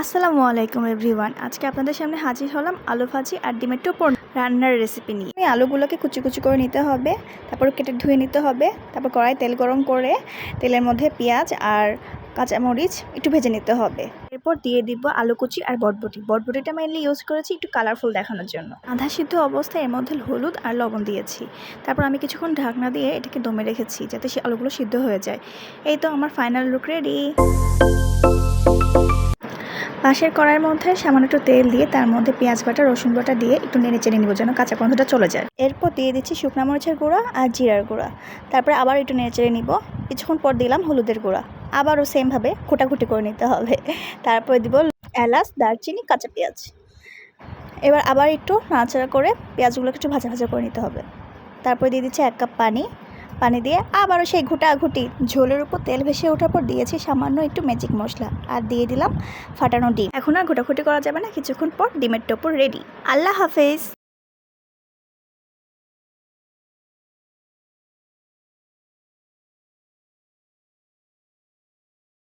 আসসালামু আলাইকুম এভরিওয়ান। আজকে আপনাদের সামনে হাজির হলাম আলু ভাজি আর ডিমের টোপর রান্নার রেসিপি নিয়ে। এই আলুগুলোকে কুচি কুচি করে নিতে হবে, তারপর কেটে ধুয়ে নিতে হবে, তারপর কড়াই তেল গরম করে তেলের মধ্যে পেঁয়াজ আর কাঁচামরিচ একটু ভেজে নিতে হবে। এরপর দিয়ে দিব আলু কুচি আর বটবটি। বটবটিটা মেনলি ইউজ করেছি একটু কালারফুল দেখানোর জন্য। আধা সিদ্ধ অবস্থায় এর মধ্যে হলুদ আর লবণ দিয়েছি। তারপর আমি কিছুক্ষণ ঢাকনা দিয়ে এটাকে দমে রেখেছি যাতে সে আলুগুলো সিদ্ধ হয়ে যায়। এই তো আমার ফাইনাল লুক রেডি পাশের কড়াইয়ের মধ্যে সামান্য একটু তেল দিয়ে তার মধ্যে পেঁয়াজ বাটা, রসুন বাটা দিয়ে একটু নেড়ে চেড়ে নিব যেন কাঁচা গন্ধটা চলে যায়। এরপর দিয়ে দিচ্ছি শুকনা মরিচের গুঁড়া আর জিরার গুঁড়া। তারপরে আবার একটু নেড়ে চেড়ে নিব। কিছুক্ষণ পর দিলাম হলুদের গুঁড়া। আবারও সেমভাবে কুটাকুটি করে নিতে হবে। তারপরে দিব এলাচ, দারচিনি, কাঁচা পেঁয়াজ। এবার আবার একটু নাড়াচাড়া করে পেঁয়াজগুলোকে একটু ভাজা ভাজা করে নিতে হবে। তারপরে দিয়ে দিচ্ছি এক কাপ পানি। পানি দিয়ে আবারও সেই ঘুটাঘুটি ঝোলের উপর তেল ভেসে ওঠার পর দিয়েছি সামান্য একটু ম্যাজিক মশলা। আর দিয়ে দিলাম ফাটানো ডিম। এখন আর ঘুটাঘুটি করা যাবে না, কিছুক্ষণ পর ডিমের টপর রেডি আল্লাহ হাফেজ।